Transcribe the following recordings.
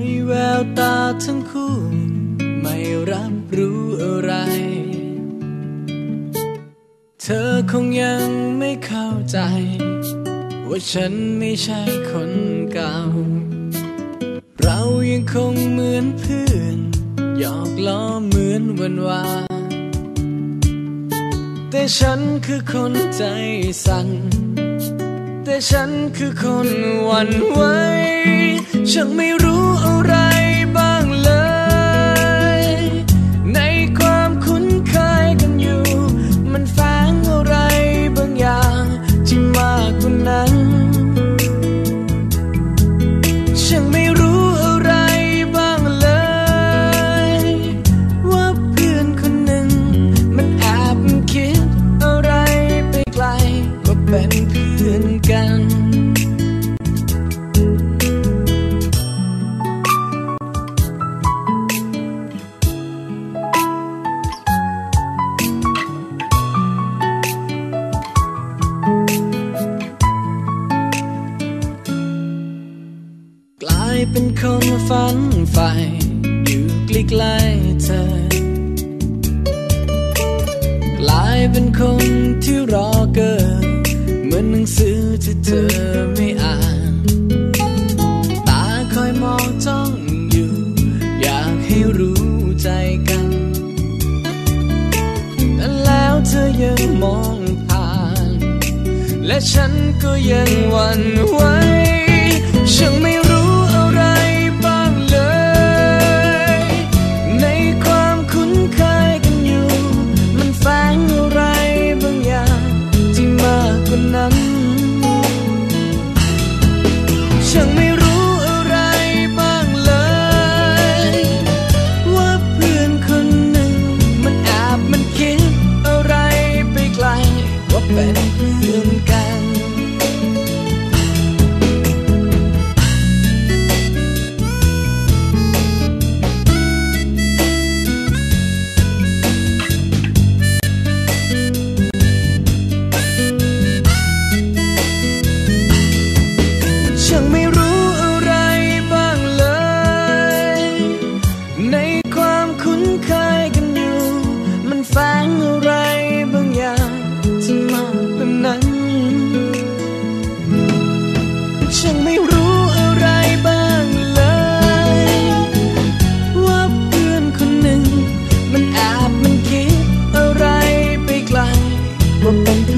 ในแววตาทั้งคู่ ไม่รับรู้อะไร เธอคงยังไม่เข้าใจ ว่าฉันไม่ใช่คนเก่า เรายังคงเหมือนเพื่อน หยอกล้อเหมือนวันวานแต่ฉันคือคนใจสั่น แต่ฉันคือคนหวั่นไหวฉันไม่รู้อะไรบ้างเลย ในความคุ้นเคยกันอยู่ มันแฝงอะไรบางอย่างที่มากกว่านั้น ฉันไม่รู้อะไรบ้างเลย ว่าเพื่อนคนหนึ่ง มันแอบคิดอะไรไปไกลว่าเป็นายเป็นคนฝันใฝ่อยู่ใกล้ๆเธอกลายเป็นคนที่รอเกินเหมือนหนังสือที่เธอไม่อ่าน ตาคอยมองจ้องอยู่ อยากให้รู้ใจกัน แต่แล้วเธอยังมองผ่าน และฉันก็ยังหวั่นไหว นเคยกันอยู่ มันแฝงอะไรบางอย่างที่มากกว่านั้น ฉันไม่รู้อะไรบ้างเลย ว่าเพื่อนคนหนึ่ง มันแอบมันคิดอะไรไปไกลว่าเป็นเพื่อนกัน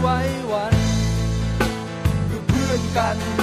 ไว้วันคือเพื่อนกัน